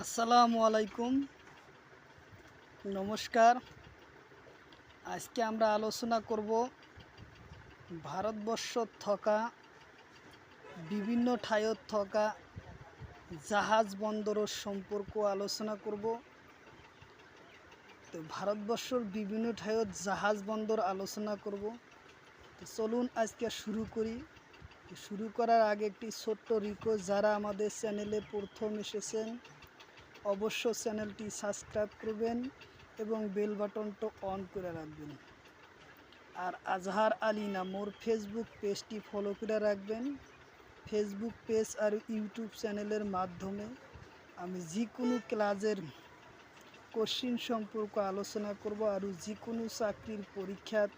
আসসালামু আলাইকুম। নমস্কার। আজকে আমরা আলোচনা করব ভারতবর্ষ থকা, বিভিন্ন ঠাইত থকা জাহাজ বন্দরের সম্পর্ক আলোচনা করব। তো ভারতবর্ষর বিভিন্ন ঠাইত জাহাজ বন্দর আলোচনা করব। তো চলুন আজকে শুরু করি। শুরু করার আগে একটি ছোট্ট রিকোয়েস্ট যারা আমাদের চ্যানেলে প্রথম এসেছেন অবশ্য চ্যানেলটি সাবস্ক্রাইব করবেন এবং বেল বাটনটা অন করে রাখবেন। আর আজহার আলী নামোর ফেসবুক পেজটি ফলো করে রাখবেন। ফেসবুক পেজ আর ইউটিউব চ্যানেলের মাধ্যমে আমি যে কোনো ক্লাসের কোশ্চিন সম্পর্কে আলোচনা করব আর যে কোনো চাকরির পরীক্ষাত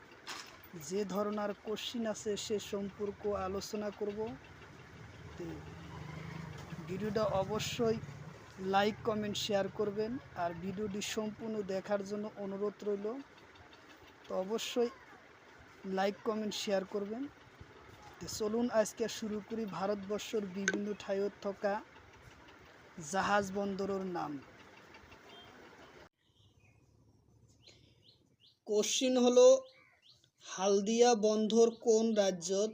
যে ধরনের কোশ্চিন আছে সে সম্পর্ক আলোচনা করব। ভিডিওটা অবশ্যই লাইক, কমেন্ট, শেয়ার করবেন। আর ভিডিওটি সম্পূর্ণ দেখার জন্য অনুরোধ রইল। তো অবশ্যই লাইক, কমেন্ট, শেয়ার করবেন। তো চলুন আজকে শুরু করি ভারতবর্ষর বিভিন্ন ঠাইত থকা জাহাজ বন্দরের নাম। কোশ্চিন হলো, হালদিয়া বন্দর কোন রাজ্যত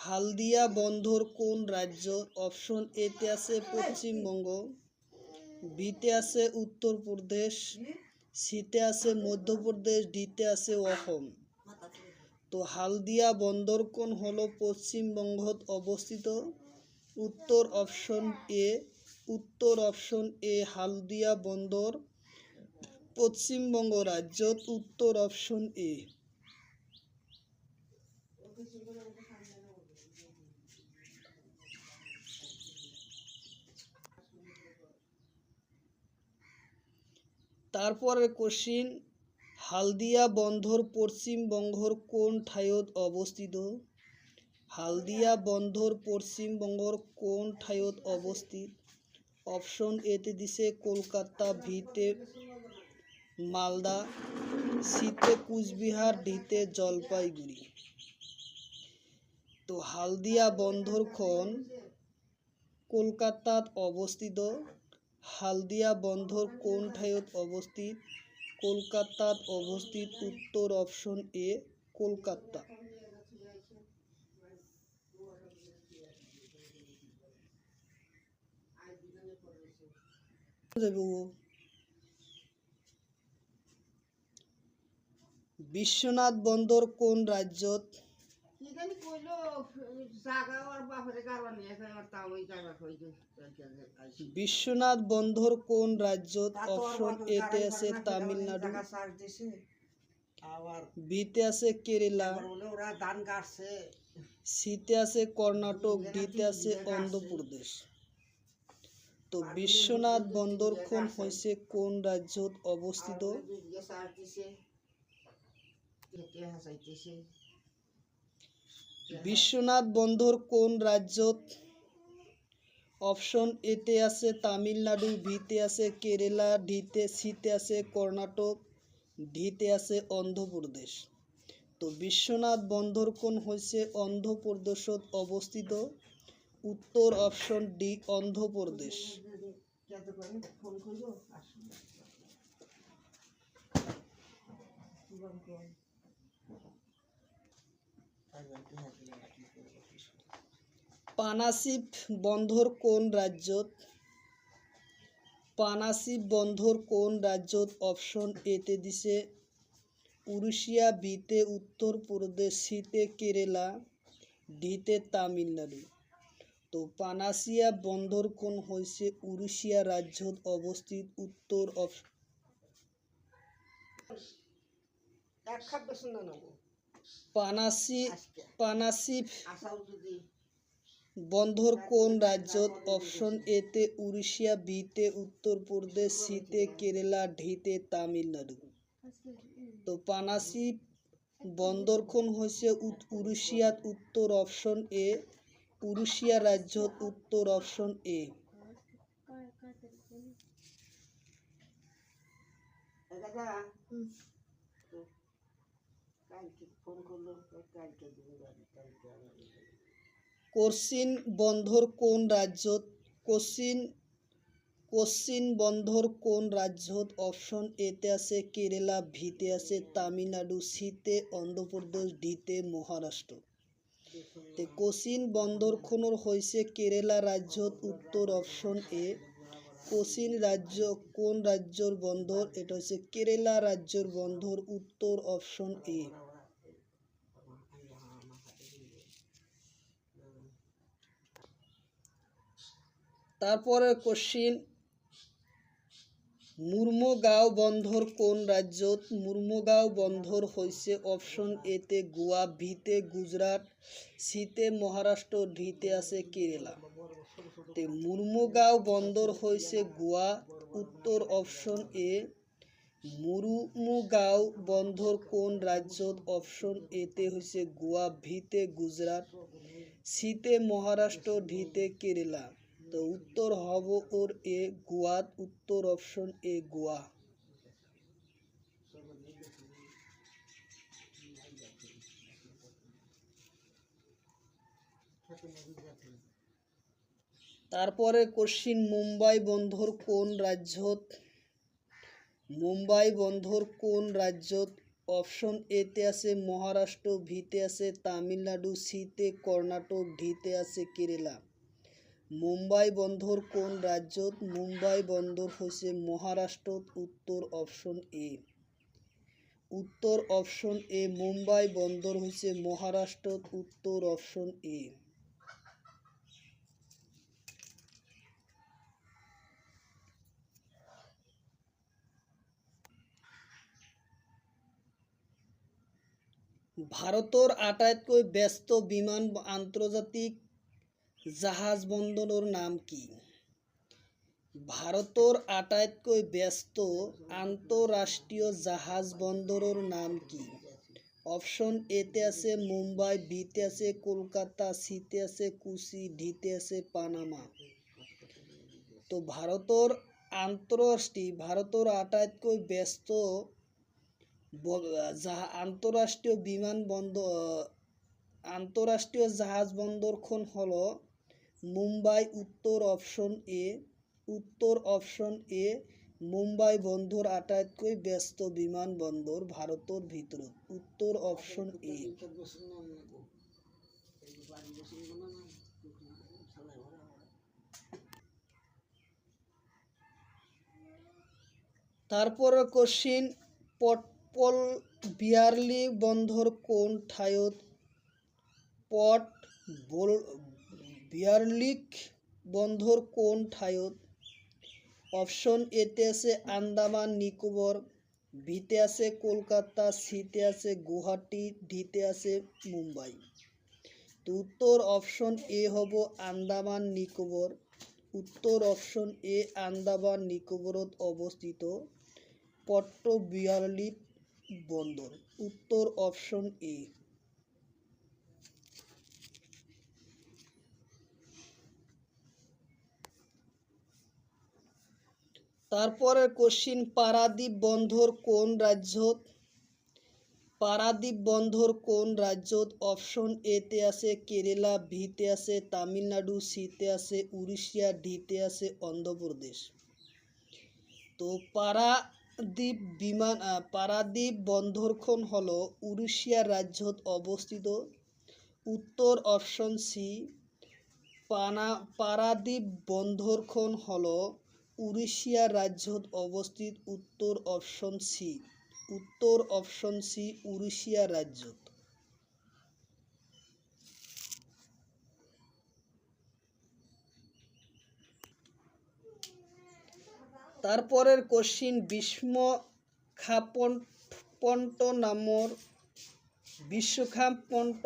হালদিয়া বন্দর কোন রাজ্য? অপশন এতে আছে পশ্চিমবঙ্গ বিতে আছে উত্তরপ্রদেশ সিতে আছে মধ্যপ্রদেশ ডিতে আছে অসম। তো হালদিয়া বন্দর কোন হলো পশ্চিমবঙ্গত অবস্থিত? উত্তর অপশন এ, উত্তর অপশন এ হালদিয়া বন্দর, পশ্চিমবঙ্গ রাজ্যত উত্তর অপশন এ। তারপরে কোশ্চিন হালদিয়া বন্দর পশ্চিমবঙ্গর কোন ঠাইত অবস্থিত? হালদিয়া বন্দর পশ্চিমবঙ্গর কোন ঠাইত অবস্থিত? অপশন এতে দিছে কলকাতা ভিতে মালদা সিতে কুচবিহার ডিতে জলপাইগুড়ি। তো হালদিয়া বন্দরখন কলকাতাত অবস্থিত। হালদিয়া বন্দর কোন ঠাইত অবস্থিত? কলকাতাত অবস্থিত উত্তর অপশন এ, কলকাতা। বিশ্বনাথ বন্দর কোন রাজ্যত? জানি কইলো জাগা আর বাপরে নিয়ে তাও ওই জায়গা বিশ্বনাথ বন্দর কোন রাজ্যত অপশন এতে আছে তামিলনাড়ু। আবার বিতে আছে কেরালা। ওরা ধান কাটছে সিতে আছে কর্ণাটক ডিতে আছে অন্ধ্রপ্রদেশ। তো বিশ্বনাথ বন্দর কোন হয়েছে কোন রাজ্যত অবস্থিত আর ওই যে সার্চ দিছে কেটে হাসাইতেছে বিশ্বনাথ বন্দর কোন রাজ্যত অপশন এতে আছে তামিলনাড়ু ভিতে আছে কেরালা ডিতে সিতে আছে কর্ণাটক ডিতে আছে অন্ধ্রপ্রদেশ। তো বিশ্বনাথ বন্দর কোন হয়েছে অন্ধ্রপ্রদেশত অবস্থিত? উত্তর অপশন ডি, অন্ধ্রপ্রদেশ। পানাসিপ বন্দর কোন রাজ্যত? পানাসিপ বন্দর কোন রাজ্যত? অপশন এতে দিছে, উড়িষ্যা বিতে উত্তরপ্রদেশ সিতে কেরালা ডিতে তামিলনাড়ু। তো পানাসিয়া বন্দর কোন হয়েছে উড়িষ্যা রাজ্যত অবস্থিত উত্তর অপ- পানাসি পানাসিপ আসাও কোন রাজ্যত অপশন এতে উড়িষ্যা বিতে উত্তরপ্রদেশ সিতে কেরালা ডিতে তামিলনাড়ু। তো পানাসি বন্দর কোন হয়েছে উড়িষ্যাত উত্তর অপশন এ উড়িষ্যা রাজ্যত উত্তর অপশন এ। দাদা কোশ্চিন বন্দর কোন রাজ্যত কোশ্চিন কোচিন বন্দর কোন রাজ্যত অপশন এতে আছে কেরালা ভিতে আছে তামিলনাড়ু সিতে অন্ধ্রপ্রদেশ ডিতে মহারাষ্ট্র। তে কোচিন বন্দরখনৰ হৈছে কেৰালা ৰাজ্যত উত্তৰ অপশ্যন এ। কোচিন ৰাজ্য কোন ৰাজ্যৰ বন্দৰ এটা হৈছে কেৰালা ৰাজ্যৰ বন্দৰ উত্তৰ অপশ্যন এ। তারপরে কোশ্চিন মুর্মুগাঁও বন্দর কোন রাজ্যত মুর্মুগাঁও বন্দর হৈছে অপশ্যন এতে গোৱা বিতে গুজরাট সিতে মহারাষ্ট্র ডিতে আছে কেরালা। তে মুর্মুগাঁও বন্দর হৈছে গোৱা উত্তর অপশ্যন এ মুৰুমুগাঁও বন্দর কোন রাজ্যত অপশ্যন এতে হৈছে গোৱা ভিতে গুজরাট সিতে মহারাষ্ট্র ডিতে কেরালা। তো উত্তর হব ওর এ গোয়াত, উত্তর অপশন এ গোয়া। তারপরে কোশ্চিন, মুম্বাই বন্দর কোন রাজ্যত, মুম্বাই বন্দর কোন রাজ্যত, অপশন এতে আছে মহারাষ্ট্র, ভিতে আছে তামিলনাড়ু, সিতে কর্ণাটক ডিতে আছে কেরালা। মুম্বাই বন্দর কোন ৰাজ্যত মুম্বাই বন্দৰ হৈছে মহাৰাষ্ট্ৰত উত্তৰ অপশ্যন এ। উত্তৰ অপশ্যন এ, মুম্বাই বন্দৰ হৈছে মহাৰাষ্ট্ৰত উত্তৰ অপশ্যন এ। ভাৰতৰ আটাইতকৈ ব্যস্ত বিমান আন্তৰ্জাতিক জাহাজ বন্দৰৰ নাম কি? ভাৰতৰ আটাইতকৈ ব্যস্ত আন্তঃৰাষ্ট্ৰীয় জাহাজ বন্দৰৰ নাম কি? অপশ্যন এতে আছে মুম্বাই বিতে আছে কলকাতা সিতে আছে কুচি ডিতে আছে পানামা। তো ভাৰতৰ আন্তঃৰাষ্ট্ৰীয় ভাৰতৰ আটাইতকৈ ব্যস্ত আন্তঃৰাষ্ট্ৰীয় বিমান বন্দৰ আন্তঃৰাষ্ট্ৰীয় জাহাজ বন্দরখন হলো মুম্বাই উত্তর অপশন এ, উত্তর অপশন এ, মুম্বাই বন্দর আটাইতকৈ ব্যস্ত বিমানবন্দর ভারতের ভিতৰত উত্তর অপশন এ। তারপরে কোশ্চিন পটপল বিয়ারলি বন্দর কোন ঠাইত? পট বিয়ারলিক বন্দর কোন ঠাইত অপশ্যন এতে আছে আন্দামান, নিকোবর বিতে আছে কলকাতা সিতে আছে গুৱাহাটী ডিতে আছে মুম্বাই। তো উত্তর অপশন এ হব আন্দামান, নিকোবর। উত্তর অপশন এ আন্দামান, নিকোবরত অবস্থিত পট্ট বিয়ারলি বন্দর। উত্তর অপশন এ। তারপরে কোশ্চিন পারাদ্বীপ বন্দর কোন রাজ্যত পারাদ্বীপ বন্দর কোন রাজ্যত অপশন এতে আছে কেরালা ভিতে আছে তামিলনাড়ু সিতে আছে উড়িষ্যা ডিতে আছে অন্ধ্রপ্রদেশ। তো পারাদ্বীপ বিমান পারাদ্বীপ বন্দরখন হলো? উড়িষ্যা রাজ্যত অবস্থিত। উত্তর অপশন সি পানা, পারাদ্বীপ বন্দরখন হলো? উড়িষ্যা রাজ্যত অবস্থিত উত্তর অপশন সি উত্তর অপশন সি উড়িষ্যা রাজ্যত। তারপরের কোশ্চিন ভীষ্ম খাপন্ট নামৰ বিশ্বখাপন্ট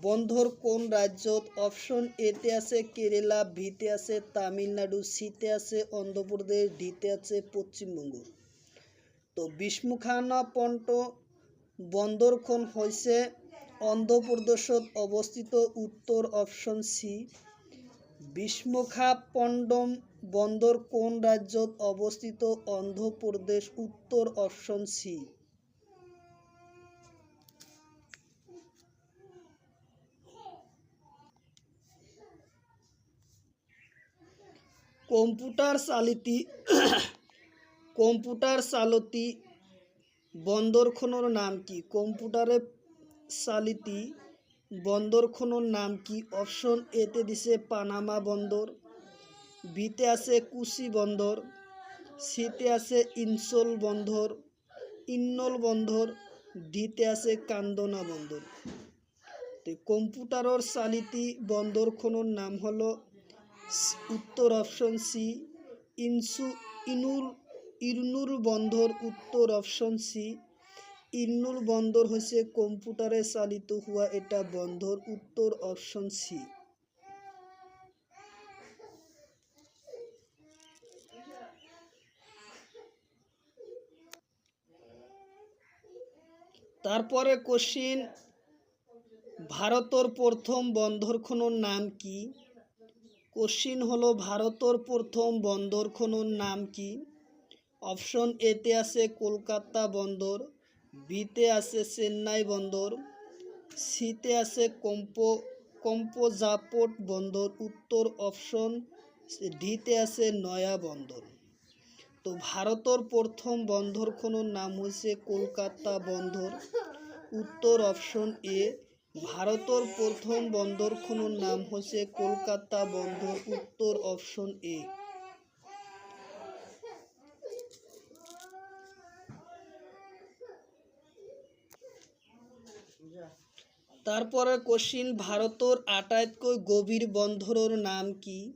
বন্দর কোন রাজ্যত অপশন এতে আছে কেরালা ভিতে আছে তামিলনাড়ু, সিতে আছে অন্ধ্রপ্রদেশ, ডিতে আছে পশ্চিমবঙ্গ। তো বিষ্ণুখানাপন্ট বন্দরখন হৈছে অন্ধ্ৰপ্ৰদেশত অৱস্থিত উত্তৰ অপশ্যন চি বিষ্ণুখাপণ্ডম বন্দর কোন রাজ্যত অবস্থিত অন্ধ্রপ্রদেশ উত্তর অপশন সি? কম্পিউটার চালিতি, কম্পিউটার চালতি বন্দরখনের নাম কি? কম্পিউটারে চালিতি বন্দরখনের নাম কি? অপশন এতে দিছে পানামা বন্দর বিতে আছে কুশি বন্দর সিতে আছে ইনসোল বন্দর ইন্নল বন্দর ডিতে আছে কান্দনা বন্দর তো কম্পিউটারের চালিতি বন্দরখনের নাম হলো উত্তর অপশন সি ইনসু ইনুর ইরনুর বন্দর, উত্তর অপশন সি ইরনুর বন্দর হচ্ছে কম্পিউটারে চালিত হওয়া এটা বন্দর উত্তর অপশন সি তারপরে কোশ্চিন ভারতের প্রথম বন্দরখনের নাম কি? কোশ্চিন হলো ভারতের প্রথম বন্দরখনের নাম কি? অপশন এতে আছে কলকাতা বন্দর বিতে আছে চেন্নাই বন্দর সিতে আছে কম্পো কম্পোজাপোর্ট বন্দর। উত্তর অপশন ডিতে আছে নয়া বন্দর। তো ভারতের প্রথম বন্দরখনের নাম হয়েছে কলকাতা বন্দর। উত্তর অপশন এ ভারতের প্রথম বন্দর বন্দরখনের নাম হচ্ছে কলকাতা বন্দর, উত্তর অপশন এ। তারপরে কোশ্চিন ভারতের আটাইতকৈ গভীর বন্দরের নাম কি?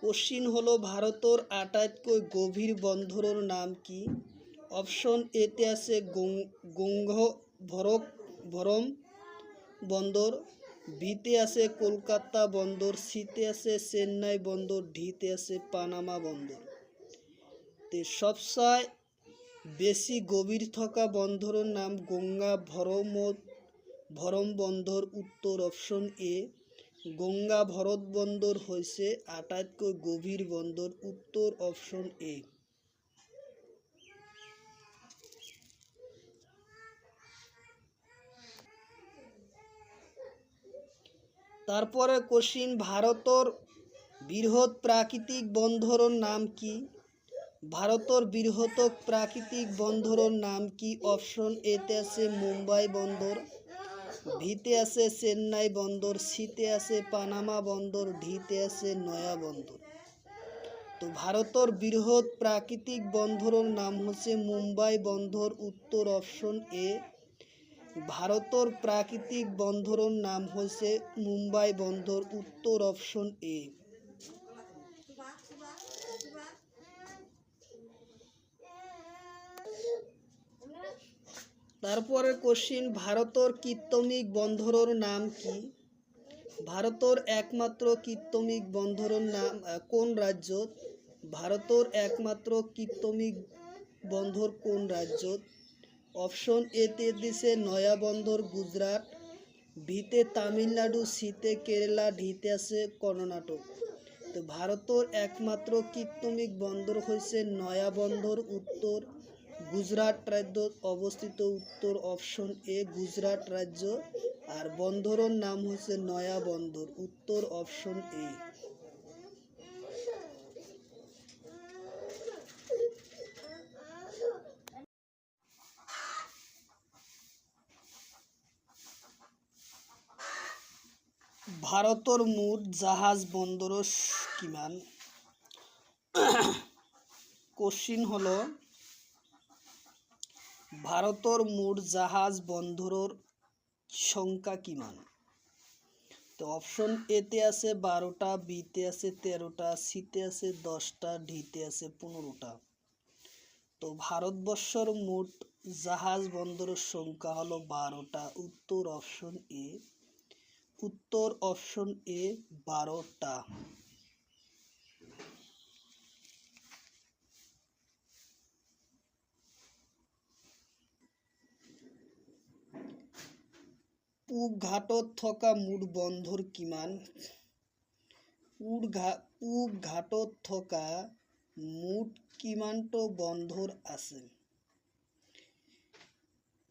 কোশ্চিন হলো, ভারতের আটাইতকৈ গভীর বন্দরের নাম কি? অপশন এতে আছে গঙ্গ ভরক ভরম। বন্দর বিতে আছে কলকাতা বন্দর, সিতে আছে চেন্নাই বন্দর ডিতে আছে পানামা বন্দর। তে সবচেয়ে বেশি গভীর থকা বন্দরের নাম গঙ্গা ভরম ভরম বন্দর, উত্তর অপশন এ। গঙ্গা ভরত বন্দর হৈছে আটাইতকৈ গভীৰ বন্দৰ উত্তৰ অপশন এ। তারপরে কোশ্চিন, ভারতের বৃহৎ প্রাকৃতিক বন্দরের নাম কি? ভারতের বৃহৎ প্রাকৃতিক বন্দরের নাম কি? অপশন এতে আছে মুম্বাই বন্দর ভিতে আছে চেন্নাই বন্দর সিতে আছে পানামা বন্দর ডিতে আছে নয়া বন্দর। তো ভারতের বৃহৎ প্রাকৃতিক বন্দরের নাম হচ্ছে মুম্বাই বন্দর, উত্তর অপশন এ। ভারতের প্রাকৃতিক বন্দরের নাম হচ্ছে মুম্বাই বন্দর, উত্তর অপশন এ। তারপরে কোশ্চিন ভারতের কৃত্তমিক বন্দরের নাম কি? ভারতের একমাত্র কৃত্তমিক বন্দরের নাম কোন রাজ্য? ভারতের একমাত্র কৃত্তমিক বন্দর কোন রাজ্য অপশন এতে দিছে নয়া বন্দর গুজরাট ভিতে তামিলনাড়ু সিতে কেরালা ডিতে আছে কর্ণাটক। তো ভারতের একমাত্র কৃত্তমিক বন্দর হয়েছে নয়া বন্দর উত্তর গুজরাট রাজ্য অবস্থিত উত্তর অপশন এ গুজরাট রাজ্য। আর বন্দরের নাম হচ্ছে নয়া বন্দর উত্তর অপশন এ। ভারতের মুঠ জাহাজ বন্দর কিমান কোশ্চিন হলো, ভারতের মোট জাহাজ বন্দরের সংখ্যা কিমান তো অপশন এতে আছে বারোটা বিতে আছে তেরোটা সিতে আছে দশটা ডিতে আছে পনেরোটা। তো ভারতবর্ষের মোট জাহাজ বন্দরের সংখ্যা হলো বারোটা। উত্তর অপশন এ উত্তর অপশন এ বারোটা। পূব ঘাটত থকা মুঠ বন্দর কিমান? পূব পূব ঘাটত থকা মুঠ কিমানটো বন্দর আছে?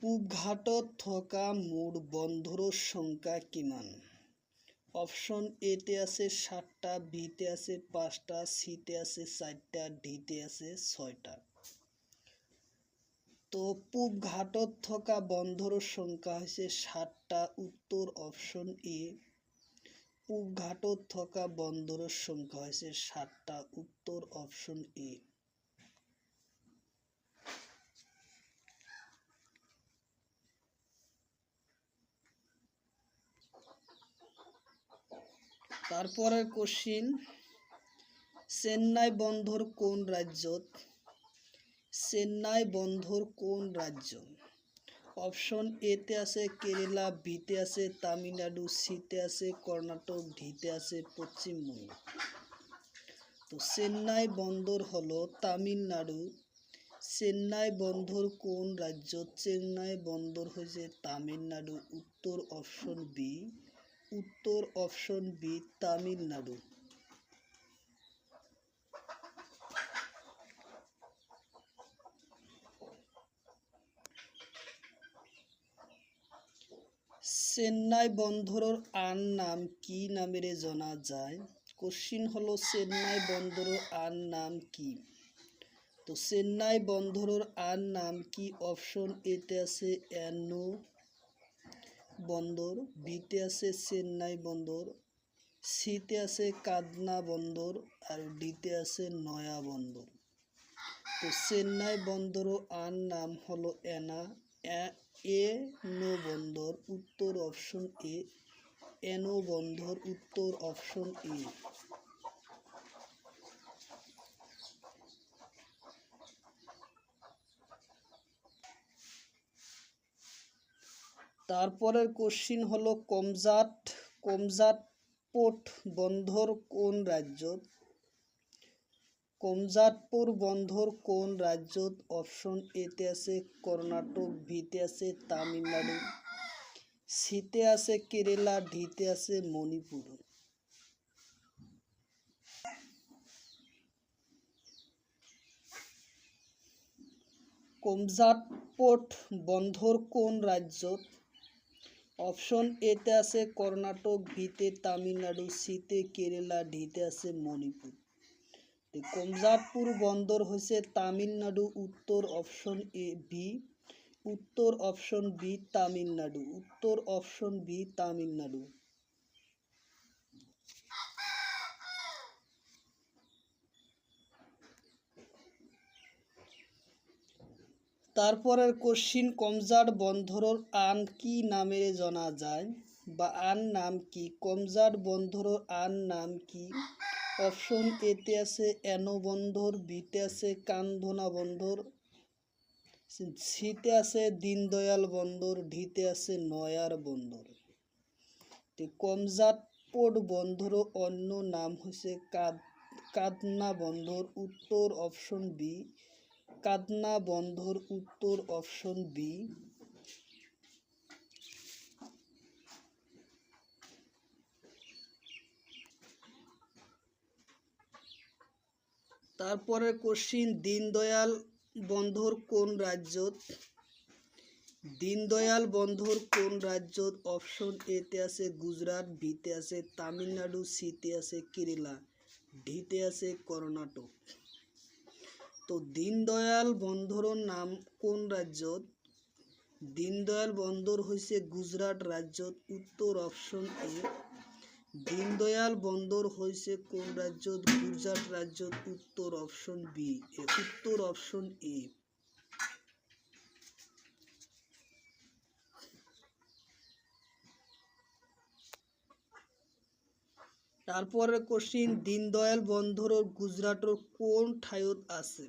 পূব ঘাটত থকা মুঠ বন্দৰৰ সংখ্যা কিমান? অপশন এতে আছে সাতটা বিতে আছে পাঁচটা সিতে আছে চারটা ডিতে আছে ছয়টা। তো পূব ঘাটত থকা বন্দৰৰ সংখ্যা হৈছে সাতটা, উত্তৰ অপশন এ। পূব ঘাটত থকা বন্দৰৰ সংখ্যা হৈছে সাতটা, উত্তৰ অপশন এ। তারপরের কোশ্চিন, চেন্নাই বন্দর কোন রাজ্যত? চেন্নাই বন্দর কোন রাজ্য? অপশন এতে আছে কেরালা বিতে আছে তামিলনাড়ু সিতে আছে কর্ণাটক ডিতে আছে পশ্চিমবঙ্গ। তো চেন্নাই বন্দর হলো তামিলনাড়ু। চেন্নাই বন্দর কোন রাজ্য? চেন্নাই বন্দর হয়েছে তামিলনাড়ু। উত্তর অপশন বি। উত্তর অপশন বি, তামিলনাড়ু। চেন্নাই বন্দৰৰ আন নাম কি নামেৰে জনা যায়? কোশ্চিন হলো, চেন্নাই বন্দৰৰ আন নাম কি? তো চেন্নাই বন্দৰৰ আন নাম কি? অপশন এতে আছে এনো বন্দর, বিতে আছে চেন্নাই বন্দর, সিতে আছে কাদনা বন্দর আর ডিতে আছে নয়া বন্দর। তো চেন্নাই বন্দরও আন নাম হলো এনা। এ- নো বন্দর, উত্তর অপশন এ এনো বন্দর, উত্তর অপশন এ। তারপরের কোশ্চিন হলো কমজাট কমজাট পোর্ট বন্দর কোন রাজ্যত কমজাটপুর বন্দর কোন রাজ্যত অপশন এতে আছে কর্ণাটক ভিতে আছে তামিলনাড়ু সিতে আছে কেরালা ডিতে আছে মণিপুর। কমজাট পোর্ট বন্দর কোন রাজ্যত অপশন এতে আছে কর্ণাটক, ভিতে তামিলনাড়ু, সিতে কেরালা, ডিতে আছে মণিপুর। তো কমজাটপুর বন্দর হচ্ছে তামিলনাড়ু, উত্তর অপশন এ বি, উত্তর অপশন বি তামিলনাড়ু, উত্তর অপশন বি তামিলনাড়ু। তারপরের কোশ্চিন কমজাট বন্ধরর আন কি নামেৰে জনা যায়? বা আন নাম কি? কমজাট বন্ধরর আন নাম কি? অপশন এতে আছে, এনো বন্দর বিতে আছে, কান্ধনা বন্দর সিতে আছে, দীনদয়াল বন্দর ডিতে আছে নয়ার বন্দর কমজাট পোর্ট বন্দরও অন্য নাম কাদ, কাদনা বন্দর উত্তর অপশন বি কাদনা বন্দর উত্তর অপশন বি তারপরে কোশ্চিন দীনদয়াল বন্দর কোন রাজ্যত দীনদয়াল বন্দর কোন রাজ্যত অপশন এতে আছে গুজরাট বিতে আছে তামিলনাড়ু সিতে আছে কেরালা ডিতে আছে কর্ণাটক। তো দীনদয়াল বন্দৰৰ নাম কোন রাজ্যত? দীনদয়াল বন্দর হৈছে গুজরাট রাজ্যত উত্তর অপশন এ, দীনদয়াল বন্দর হৈছে কোন রাজ্যত গুজরাট রাজ্যত উত্তর অপশন বি উত্তর অপশন এ। তারপরে কোশ্চিন দীনদয়াল বন্দৰৰ গুজরাটৰ কোন ঠাইত আছে?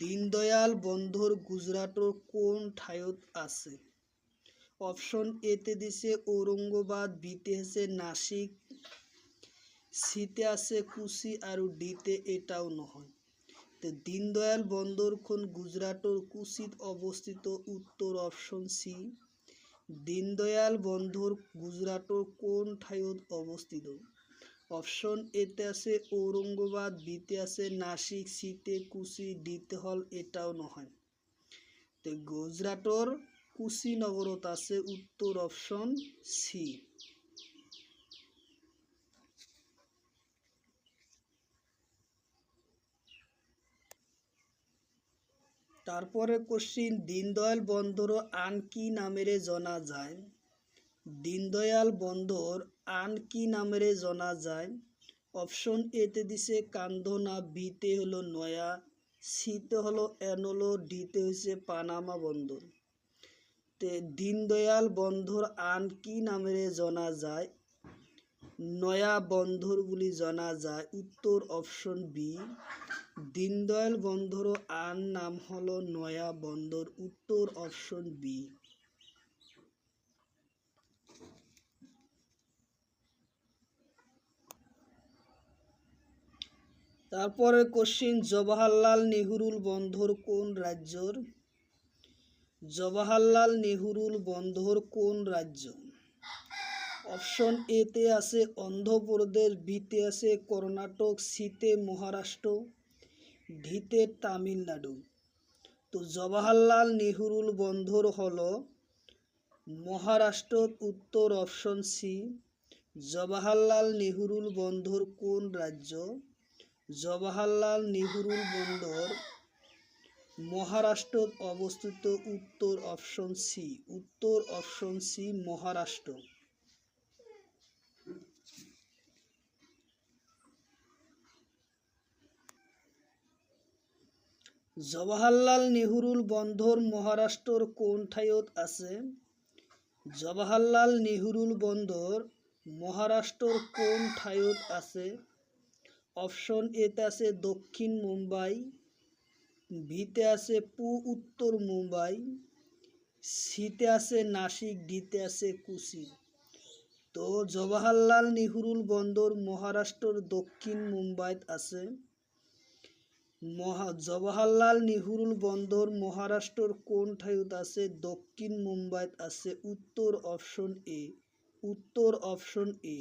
দীনদয়াল বন্দৰ গুজরাটৰ কোন ঠাইত আছে? অপশন এতে দিছে ঔরঙ্গাবাদ বিতে আছে নাসিক সিতে আছে কুচি আৰু ডিতে এটাও নহয়। তো দীনদয়াল বন্দৰখন গুজরাটৰ কুচিত অৱস্থিত উত্তৰ অপশন চি দীনদয়াল বন্দর গুজৰাটৰ কোন ঠাইত অৱস্থিত? অপশন এতে আছে ঔরঙ্গাবাদ বিতে আছে নাসিক সিতে কুচি ডিতে হল এটাও নহয়। তো গুজরাটর কুচি নগৰত আছে উত্তৰ অপশন চি। তারপরে কোশ্চিন দীনদয়াল বন্দর আন কি নামেরে জনা যায়? দীনদয়াল বন্দর আন কি নামেরে জনা যায়? অপশন এতে দিছে, কান্দনা বিতে হলো নয়া সিতে হলো এনলো ডিতে হচ্ছে পানামা বন্দর। তে দীনদয়াল বন্দর আন কি নামেরে জনা যায়? নয়া বন্দর বলি জনা যায়, উত্তর অপশন বি দীনদয়াল বন্দর আন নাম হলো নয়া বন্দর, উত্তর অপশন বি তারপরে কোশ্চিন জওয়াহরলাল নেহরুল বন্দর কোন রাজ্যর? জওয়াহরলাল নেহরুল বন্দর কোন রাজ্য? অপশন এতে আছে অন্ধ্রপ্রদেশ বিতে আছে কর্ণাটক সিতে মহারাষ্ট্র। ডিতে তামিলনাড়ু। তো জওয়াহরলাল নেহরুল বন্দর হল মহারাষ্ট্র উত্তর অপশন সি জওয়াহরলাল নেহরুল বন্দর কোন রাজ্য? জওয়াহরলাল নেহরুল বন্দর মহারাষ্ট্র অবস্থিত উত্তর অপশন সি উত্তর অপশন সি মহারাষ্ট্র। জওয়াহরলাল নেহরুল বন্দর মহারাষ্ট্রর কোন ঠাইত আছে। জওয়াহরলাল নেহরুল বন্দর মহারাষ্ট্রর কোন ঠাইত আছে অপশন এতে আছে দক্ষিণ মুম্বাই বিতে আছে পু উত্তর মুম্বাই সিতে আছে নাসিক ডিতে আছে কুচি তো জওয়াহরলাল নেহরুল বন্দর মহারাষ্ট্রর দক্ষিণ মুম্বাইত আছে। মহা জওয়াহরলাল নেহরুল বন্দর মহারাষ্ট্রর কোন ঠাইত আছে, দক্ষিণ মুম্বাইত আছে উত্তর অপশন এ উত্তর অপশন এ।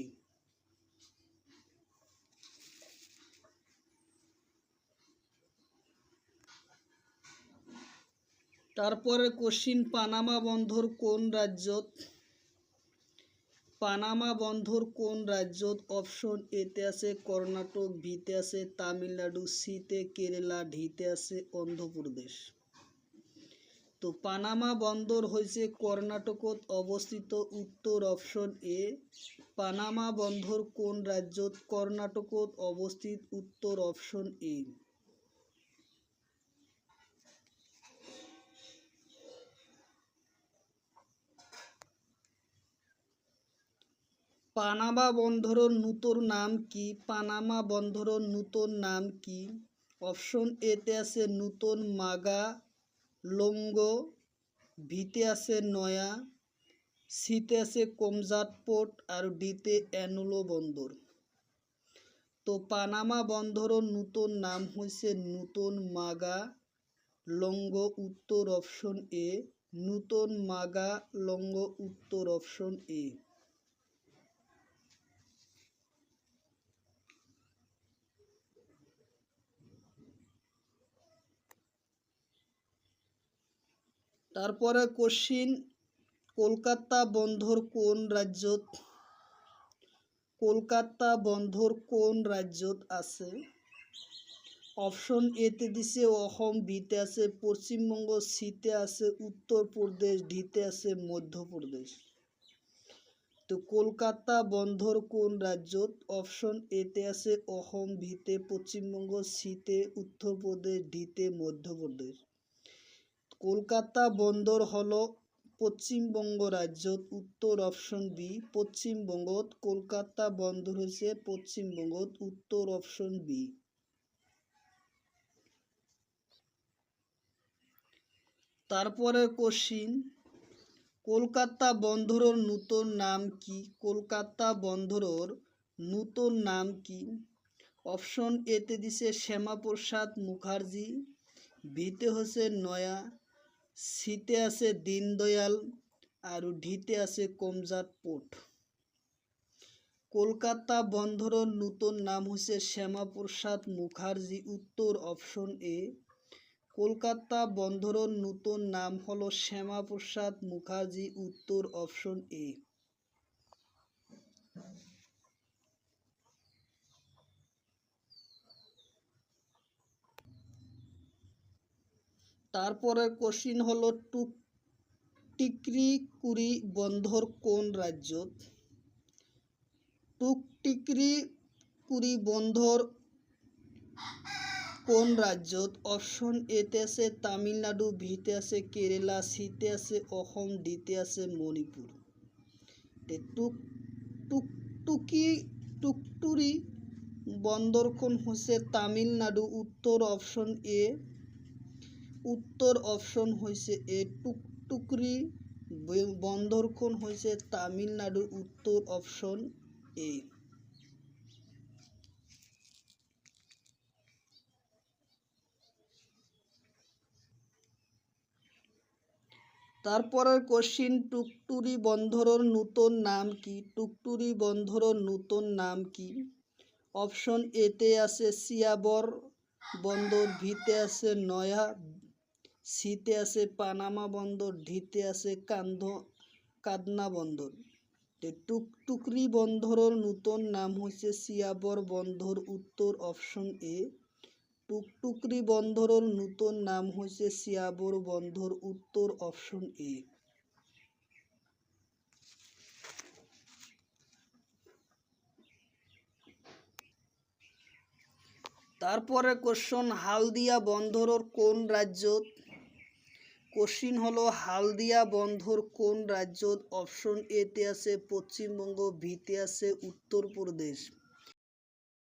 তারপরে কোশ্চিন পানামা বন্দর কোন রাজ্যত পানামা বন্দর কোন রাজ্যত অপশন এতে আছে, কর্ণাটক বিতে আছে, তামিলনাড়ু সিতে কেরালা ডিতে আছে অন্ধ্রপ্রদেশ? তো পানামা বন্দর হয়েছে কর্ণাটকত অবস্থিত উত্তর অপশন এ। পানামা বন্দর কোন রাজ্যত কর্ণাটকত অবস্থিত উত্তর অপশন এ? পানামা বন্দরের নূতন নাম কি? পানামা বন্দরের নূতন নাম কি? অপশন এতে আছে নূতন মাগা, লঙ্গ ভিতে আছে নয়া সিতে আছে কমজাত পোর্ট, আর ডিতে অ্যানুলো বন্দর। তো পানামা বন্দরের নূতন নাম হয়েছে নূতন মাগা, লঙ্গ উত্তর অপশন এ, নূতন মাগা, লঙ্গ উত্তর অপশন এ। তারপরে কোশ্চিন, কলকাতা বন্দর কোন রাজ্যত, কলকাতা বন্দর কোন রাজ্যত আছে? অপশন এতে দিছে অসম বিতে আছে পশ্চিমবঙ্গ সিতে আছে উত্তরপ্রদেশ ডিতে আছে মধ্যপ্রদেশ। তো কলকাতা বন্দর কোন রাজ্যত, অপশন এতে আছে অসম ভিতে পশ্চিমবঙ্গ সিতে উত্তরপ্রদেশ ডিতে মধ্যপ্রদেশ। কলকাতা বন্দর হল পশ্চিমবঙ্গ রাজ্যত উত্তর অপশন বি পশ্চিমবঙ্গত কলকাতা বন্দর হয়েছে পশ্চিমবঙ্গত উত্তর অপশন বি তারপরে কোশ্চিন কলকাতা বন্দরের নূতন নাম কি? কলকাতা বন্দরের নূতন নাম কি? অপশন এতে দিছে শ্যামাপ্রসাদ মুখার্জি বিতে হচ্ছে নয়া সিতে আছে দীনদয়াল আর ঢিতে আছে কমজাত পোর্ট কলকাতা বন্দরের নূতন নাম হচ্ছে শ্যামাপ্রসাদ মুখার্জি উত্তর অপশন এ, কলকাতা বন্দরের নূতন নাম হলো শ্যামাপ্রসাদ মুখার্জি উত্তর অপশন এ। তারপরে কোশ্চিন হলো টুক টিকরি কুড়ি বন্ধর কোন রাজ্যত টুক টিকরি কুড়ি বন্ধর কোন রাজ্যত অপশন এতে আছে তামিলনাড়ু বিতে আছে কেরালা সিতে আছে অসম ডিতে আছে মণিপুর। টুক টুক, টুকি, টুকটুরি বন্দরখন হৈছে তামিলনাডু? উত্তর অপশন এ উত্তর অপশন হৈছে এ টুকটুকরি, ব- বন্দরখন হৈছে তামিলনাডুৰ উত্তৰ অপশন এ। তারপরের কোশ্চিন টুকটুরি বন্দরের নূতন নাম কি? টুকটুরি বন্দরের নূতন নাম কি? অপশন এতে আছে সিয়াবর বন্দর, ভিতে আছে নয়া সিতে আছে পানামা বন্দর, ঢিতে আছে কান্ধ, কাদনা বন্দর। টুকটুকরি বন্দরের নূতন নাম হয়েছে সিয়াবর বন্দর, উত্তর অপশন এ। টুকটুকরি বন্দরের নূতন নাম হয়েছে সিয়াবর বন্দর, উত্তর অপশন এ। তারপরে কোশ্চন হালদিয়া বন্দরের কোন রাজ্যত কোশ্চিন হলো হালদিয়া বন্ধর কোন রাজ্যত অপশন এতে আছে? পশ্চিমবঙ্গ ভিতে আছে উত্তরপ্রদেশ।